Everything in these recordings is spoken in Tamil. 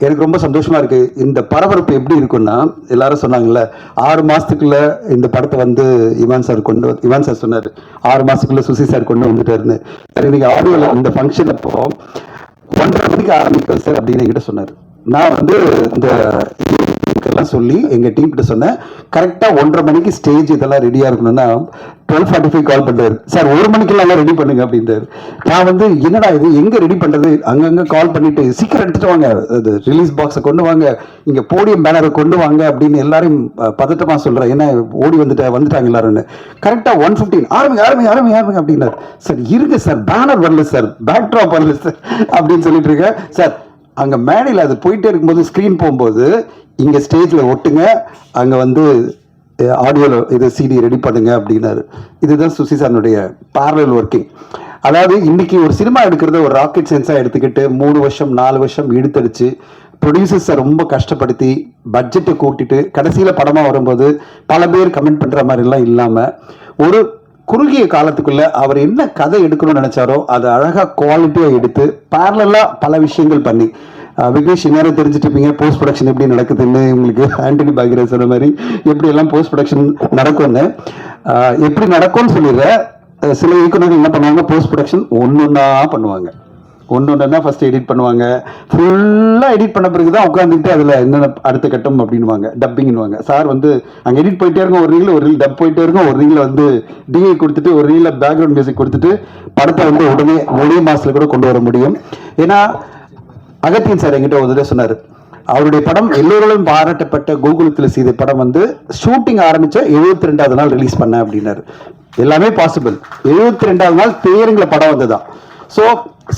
எனக்கு ரொம்ப சந்தோஷமா இருக்கு. இந்த பரபரப்பு எப்படி இருக்கும்னா எல்லாரும் சொன்னாங்கல்ல ஆறு மாசத்துக்குள்ள இந்த படத்தை வந்து இவான் சார் கொண்டு வந்து- இவான் சார் சொன்னார். ஆறு மாசத்துக்குள்ள சுசி சார் கொண்டு வந்துட்டாருன்னு. சார் இன்னைக்கு ஆடியோல இந்த ஃபங்க்ஷன் அப்போ ஒன்றரை மணிக்கு ஆரம்பிக்கும் சார் அப்படின்னு என்கிட்ட சொன்னார். நான் வந்து இந்த எல்லாம் சொல்லி எங்க டீம் கிட்ட சொன்னேன் கரெக்டாக ஒன்றரை மணிக்கு ஸ்டேஜ் இதெல்லாம் ரெடியா இருக்கணும்னா டுவெல் ஃபார்ட்டி ஃபைவ் கால் பண்ணுறாரு சார் ஒரு மணிக்கெல்லாம் ரெடி பண்ணுங்க அப்படின்றாரு. நான் வந்து என்னடா இது எங்கே ரெடி பண்ணுறது அங்கங்கே கால் பண்ணிட்டு சீக்கிரம் எடுத்துகிட்டு வாங்க. அது ரிலீஸ் பாக்ஸை கொண்டு வாங்க. இங்கே போடியம் பேனரை கொண்டு வாங்க அப்படின்னு எல்லாரையும் பதட்டமாக சொல்கிறேன் ஏன்னா ஓடி வந்துட்டு வந்துட்டாங்க எல்லாரும் கரெக்டாக ஒன் ஃபிஃப்டீன் ஆரம்பிங்க ஆரம்பிங்க ஆரம்பிங்க ஆரம்பிங்க அப்படின்னாரு. சார் இருங்க சார். பேனர் வரல சார். பேக் ட்ராப் வரல சார் அப்படின்னு சொல்லிட்டு இருக்கேன் சார் அங்கே மேடையில் அது போயிட்டே இருக்கும்போது ஸ்க்ரீன் போகும்போது இங்கே ஸ்டேஜில் ஒட்டுங்க. அங்கே வந்து ஆடியோவில் இது சிடி ரெடி பண்ணுங்க அப்படின்னாரு. இதுதான் சுசி சாருடைய பேரலல் ஒர்க்கிங் அதாவது இன்னைக்கு ஒரு சினிமா எடுக்கிறத ஒரு ராக்கெட் சென்ஸாக எடுத்துக்கிட்டு மூணு வருஷம் நாலு வருஷம் இழுத்தடிச்சு ப்ரொடியூசர்ஸை ரொம்ப கஷ்டப்படுத்தி பட்ஜெட்டை கூட்டிட்டு கடைசியில் படமாக வரும்போது பல பேர் கமெண்ட் பண்ணுற மாதிரிலாம் இல்லாமல் ஒரு குறுகிய காலத்துக்குள்ளே அவர் என்ன கதை எடுக்கணும்னு நினச்சாரோ அதை அழகாக குவாலிட்டியாக எடுத்து பேரலாக பல விஷயங்கள் பண்ணி விக்னேஷ் நேரம் தெரிஞ்சுட்டு போஸ்ட் ப்ரொடக்ஷன் எப்படி நடக்குதுன்னு உங்களுக்கு ஆண்டனி பாக்யராஜ் சொன்ன மாதிரி எப்படி எல்லாம் போஸ்ட் ப்ரொடக்ஷன் நடக்கும்னு. எப்படி நடக்கும்னு சொல்லிடுறேன் சில இயக்குநர்கள் என்ன பண்ணுவாங்க போஸ்ட் ப்ரொடக்ஷன் ஒன்று ஒன்றா பண்ணுவாங்க. ஒன்று ஒன்று ஃபர்ஸ்ட் எடிட் பண்ணுவாங்க. ஃபுல்லாக எடிட் பண்ண பிறகு தான் உட்காந்துக்கிட்டு அதில் என்னென்ன அடுத்த கட்டம் அப்படின்வாங்க டப்பிங்னுவாங்க சார் வந்து அங்கே எடிட் போயிட்டே இருக்கும் ஒரு ரீல் ஒரு ரீல் டப் போயிட்டே இருக்கும் ஒரு ரீலில் வந்து டிஏ கொடுத்துட்டு ஒரு ரீலில் பேக்ரவுண்ட் மியூசிக் கொடுத்துட்டு படத்தை வந்து உடனே ஒரே மாதத்தில் கூட கொண்டு வர முடியும். ஏன்னா அகத்தியன் சார் என்கிட்ட ஒரு தடவை சொன்னார். அவருடைய படம் எல்லோராலும் பாராட்டப்பட்ட கோகுலத்தில் செய்த படம் வந்து ஷூட்டிங் ஆரம்பித்த எழுபத்தி ரெண்டாவது நாள் ரிலீஸ் பண்ண அப்படின்னாரு. எல்லாமே பாசிபிள் எழுபத்தி ரெண்டாவது நாள் தேருங்கிற படம் வந்ததுதான். ஸோ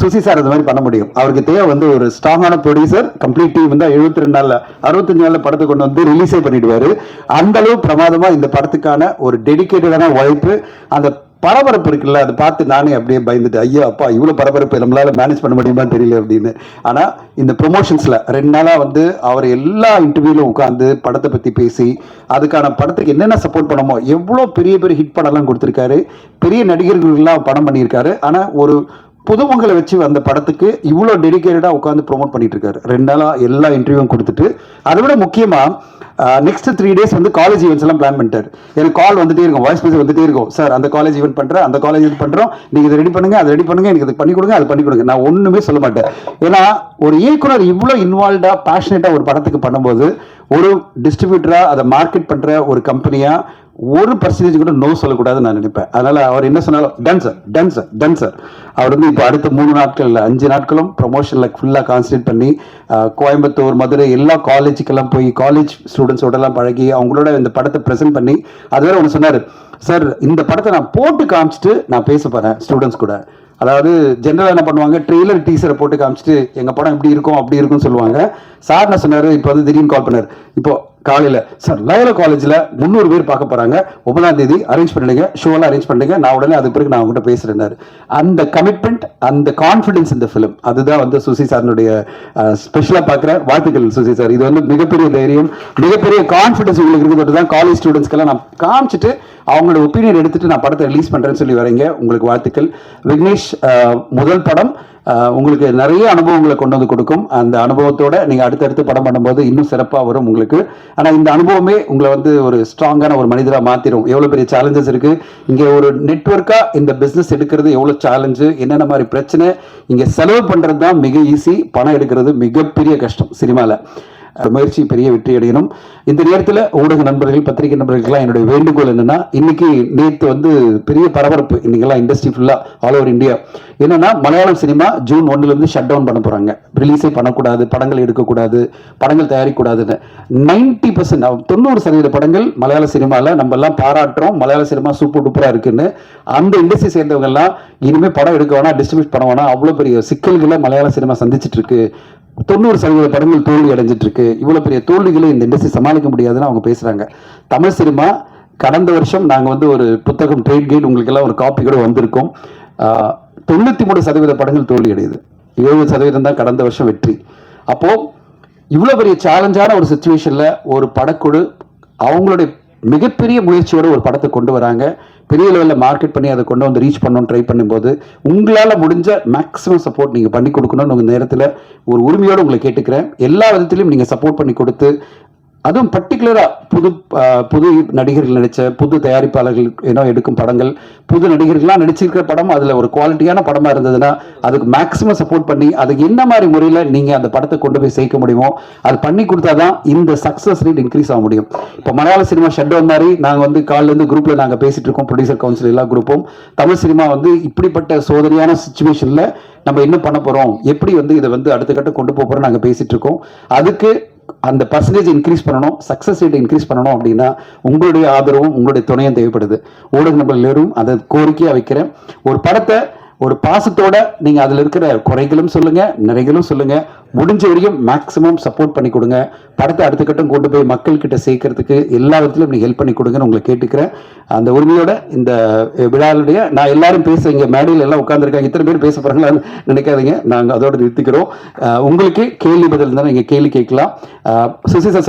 சுசி சார் அது மாதிரி பண்ண முடியும். அவருக்கு தேவை வந்து ஒரு ஸ்ட்ராங்கான ப்ரொடியூசர் கம்ப்ளீட் டீம் வந்து எழுபத்தி ரெண்டு நாளில் அறுபத்தஞ்சு நாளில் படத்தை கொண்டு வந்து ரிலீஸே பண்ணிடுவார். அந்த அளவு பிரமாதமாக இந்த படத்துக்கான ஒரு டெடிகேட்டடான உழைப்பு அந்த பரபரப்பு இருக்குல்ல அதை பார்த்து நானே அப்படியே பயந்துட்டு ஐயோ அப்பா இவ்வளோ பரபரப்பு நம்மளால் மேனேஜ் பண்ண முடியுமான்னு தெரியல அப்படின்னு. ஆனால் இந்த ப்ரொமோஷன்ஸில் ரெண்டு நாளாக வந்து அவர் எல்லா இன்டர்வியூலும் உட்காந்து படத்தை பற்றி பேசி அதுக்கான படத்துக்கு என்னென்ன சப்போர்ட் பண்ணமோ எவ்வளோ பெரிய பெரிய ஹிட் படம்லாம் கொடுத்துருக்காரு. பெரிய நடிகர்கள்லாம் படம் பண்ணியிருக்காரு. ஆனால் ஒரு புதுமுகங்களை வச்சு அந்த படத்துக்கு இவ்வளோ டெடிகேட்டடாக உட்காந்து ப்ரோமோட் பண்ணிட்டு இருக்காரு ரெண்டு நாளாக எல்லா இன்டர்வியூவும் கொடுத்துட்டு அதை விட முக்கியமாக நெக்ஸ்ட் த்ரீ டேஸ் வந்து காலேஜ் ஈவெண்ட்ஸ் எல்லாம் பிளான் பண்ணிட்டார். எனக்கு கால் வந்துட்டே இருக்கும் வாய்ஸ் மெசேஜ் வந்துட்டே இருக்கும். சார் அந்த காலேஜ் ஈவெண்ட் பண்ணுறேன் அந்த காலேஜ் ஈவெண்ட் பண்ணுறோம் நீங்கள் இதை ரெடி பண்ணுங்க அதை ரெடி பண்ணுங்க எனக்கு இது பண்ணி கொடுங்க அது பண்ணி கொடுங்க. நான் ஒன்றுமே சொல்ல மாட்டேன். ஏன்னா ஒரு இயக்குனர் இவ்வளோ இன்வால்வ்டாக பேஷனேட்டாக ஒரு படத்துக்கு பண்ணும்போது ஒரு டிஸ்ட்ரிபியூட்டராக அதை மார்க்கெட் பண்ணுற ஒரு கம்பெனியாக ஒரு பர்சன்டேஜ் கூட நோ சொல்லக்கூடாதுன்னு நான் நினைப்பேன். அதனால அவர் என்ன சொன்னாலும் done sir done sir done sir அவர் வந்து இப்போ அடுத்த மூணு நாட்கள் அஞ்சு நாட்களும் ப்ரொமோஷனில் ஃபுல்லாக கான்சன்ட்ரேட் பண்ணி கோயம்புத்தூர் மதுரை எல்லா காலேஜுக்கெல்லாம் போய் காலேஜ் ஸ்டூடெண்ட்ஸோடலாம் பழகி அவங்களோட இந்த படத்தை ப்ரெசென்ட் பண்ணி அது வேற ஒன்று சொன்னார். சார் இந்த படத்தை நான் போட்டு காமிச்சிட்டு நான் பேச போகிறேன் ஸ்டூடெண்ட்ஸ் கூட. அதாவது ஜென்ரலாக என்ன பண்ணுவாங்க ட்ரெய்லர் டீசரை போட்டு காமிச்சிட்டு எங்கள் படம் இப்படி இருக்கும் அப்படி இருக்கும்னு சொல்லுவாங்க. சார் என்ன சொன்னார் இப்போ வந்து திடீர்னு கால் பண்ணார். இப்போ காலையில் சார் லயோலா காலேஜில் முந்நூறு பேர் பார்க்க போறாங்க. ஒன்பதாம் தேதி அரேஞ்ச் பண்ணுங்க ஷோலாம் அரேஞ்ச் பண்ணுங்க நான் உடனே அது பிறகு நான் அவங்ககிட்ட பேசுகிறேன்னாரு அந்த கமிட்மெண்ட் அந்த கான்ஃபிடன்ஸ் இந்த ஃபிலிம் அதுதான் வந்து சுசி சாரனுடைய ஸ்பெஷலா பார்க்குற வாழ்த்துக்கள் சுசி சார். இது வந்து மிகப்பெரிய தைரியம் மிகப்பெரிய கான்ஃபிடன்ஸ் உங்களுக்கு இருக்கிறது தான் காலேஜ் ஸ்டூடெண்ட்ஸ்க்கெல்லாம் நான் காமிச்சிட்டு அவங்களோட ஒப்பீனியன் எடுத்துட்டு நான் படத்தை ரிலீஸ் பண்றேன்னு சொல்லி வரீங்க. உங்களுக்கு வாழ்த்துக்கள். விக்னேஷ் முதல் படம். உங்களுக்கு நிறைய அனுபவங்களை கொண்டு வந்து கொடுக்கும். அந்த அனுபவத்தோட நீங்க அடுத்தடுத்து படம் பண்ணும்போது இன்னும் சிறப்பாக வரும் உங்களுக்கு. ஆனால் இந்த அனுபவமே உங்களை வந்து ஒரு ஸ்ட்ராங்கான ஒரு மனிதராக மாற்றிடும் எவ்வளோ பெரிய சேலஞ்சஸ் இருக்கு. இங்கே ஒரு நெட்ஒர்க்காக இந்த பிஸ்னஸ் எடுக்கிறது எவ்வளோ சேலஞ்சு என்னென்ன மாதிரி பிரச்சனை இங்கே செலவு பண்றது தான் மிக ஈஸி பணம் எடுக்கிறது மிகப்பெரிய கஷ்டம் சினிமாவில் முயற்சி பெரிய வெற்றி அடையணும். இந்த நேரத்தில் ஊடக நண்பர்கள் பத்திரிகை நண்பர்களுக்கெல்லாம் என்னுடைய வேண்டுகோள் என்னன்னா இன்னைக்கு நேற்று வந்து பெரிய பரபரப்பு இன்னைக்கெல்லாம் இண்டஸ்ட்ரி ஃபுல்லாக ஆல் ஓவர் இந்தியா என்னன்னா மலையாளம் சினிமா ஜூன் ஒன்னுலேருந்து ஷட் டவுன் பண்ண போகிறாங்க ரிலீஸே பண்ணக்கூடாது படங்கள் எடுக்கக்கூடாது படங்கள் தயாரிக்கக்கூடாதுன்னு. நைன்டி பர்சன்ட் தொண்ணூறு சதவீத படங்கள் மலையாள சினிமாவில் நம்ம எல்லாம் பாராட்டுறோம். மலையாள சினிமா சூப்பர் டூப்பராக இருக்குன்னு. அந்த இண்டஸ்ட்ரி சேர்ந்தவங்கெல்லாம் இனிமேல் படம் எடுக்க வேணாம் டிஸ்ட்ரிபியூட் பண்ண வேணா அவ்வளோ பெரிய சிக்கல்களை மலையாள சினிமா சந்திச்சிட்டு இருக்கு. தொண்ணூறு சதவீத படங்கள் தோல்வி அடைஞ்சிட்டு இருக்கு இவ்வளோ பெரிய தோல்விகளை இந்த இண்டஸ்ட்ரி சமாளிக்க முடியாதுன்னு அவங்க பேசுறாங்க. தமிழ் சினிமா கடந்த வருஷம் நாங்கள் வந்து ஒரு புத்தகம் ட்ரேட் கைடு உங்களுக்கு எல்லாம் ஒரு காப்பி கூட வந்திருக்கோம். தொண்ணூற்றி மூணு சதவீத படங்கள் தோல்வி அடையுது. எழுபது சதவீதம் தான் கடந்த வருஷம் வெற்றி. அப்போ இவ்வளோ பெரிய சேலஞ்சான ஒரு சுச்சுவேஷனில் ஒரு படக்குழு அவங்களுடைய மிகப்பெரிய முயற்சியோட ஒரு படத்தை கொண்டு வராங்க. பெரிய லெவலில் மார்க்கெட் பண்ணி அதை கொண்டு வந்து ரீச் பண்ணணும்னு ட்ரை பண்ணும்போது உங்களால் முடிஞ்ச மேக்ஸிமம் சப்போர்ட் நீங்கள் பண்ணி கொடுக்கணும்னு உங்கள் நேரத்தில் ஒரு உரிமையோடு உங்களை கேட்டுக்கிறேன். எல்லா விதத்திலையும் நீங்கள் சப்போர்ட் பண்ணி கொடுத்து அதுவும் பர்டிகுலராக புது புது நடிகர்கள் நடித்த புது தயாரிப்பாளர்கள் ஏன்னா எடுக்கும் படங்கள் புது நடிகர்கள்லாம் நடிச்சிருக்கிற படம் அதில் ஒரு குவாலிட்டியான படமாக இருந்ததுன்னா அதுக்கு மேக்ஸிமம் சப்போர்ட் பண்ணி அதுக்கு என்ன மாதிரி முறையில் நீங்கள் அந்த படத்தை கொண்டு போய் சேர்க்க முடியுமோ அது பண்ணி கொடுத்தா தான் இந்த சக்ஸஸ் ரேட் இன்க்ரீஸ் ஆக முடியும். இப்போ மலையாள சினிமா ஷட் டவுன் மாதிரி நாங்கள் வந்து காலிலேருந்து குரூப்பில் நாங்கள் பேசிட்டு இருக்கோம் ப்ரொடியூசர் கவுன்சில் எல்லா குரூப்பும் தமிழ் சினிமா வந்து இப்படிப்பட்ட சோதனையான சுச்சுவேஷனில் நம்ம என்ன பண்ண போகிறோம் எப்படி வந்து இதை வந்து அடுத்த கட்டம் கொண்டு போக போகிறோம் நாங்கள் பேசிகிட்டு இருக்கோம். அதுக்கு அந்த பர்சன்டேஜ் இன்க்ரீஸ் பண்ணணும் சக்ஸஸ் ரேட் இன்க்ரீஸ் பண்ணணும் அப்படின்னா உங்களுடைய ஆதரவும் உங்களுடைய துணையும் தேவைப்படுது. ஊடக நபர்கள் அதை கோரிக்கையாக வைக்கிறேன். ஒரு படத்தை ஒரு பாசத்தோட நீங்க அதுல இருக்கிற குறைகளும் சொல்லுங்க நிறைகளும் சொல்லுங்க. முடிஞ்ச வரையும் மேக்ஸிமம் சப்போர்ட் பண்ணி கொடுங்க. படத்தை அடுத்த கட்டம் கொண்டு போய் மக்கள் கிட்ட சேர்க்கறதுக்கு எல்லா விதத்திலும் நீங்க ஹெல்ப் பண்ணி கொடுங்கன்னு உங்களை கேட்டுக்கிறேன். அந்த உரிமையோட இந்த விழாவுடைய நான் எல்லாரும் பேச இங்க மேடையில் எல்லாம் உட்காந்துருக்காங்க இத்தனை பேர் பேச போறாங்களான்னு நினைக்காதீங்க. நாங்கள் அதோட நிறுத்திக்கிறோம். உங்களுக்கு கேள்வி பதில் இருந்தால் நீங்க கேள்வி கேட்கலாம். அஹ் சுசி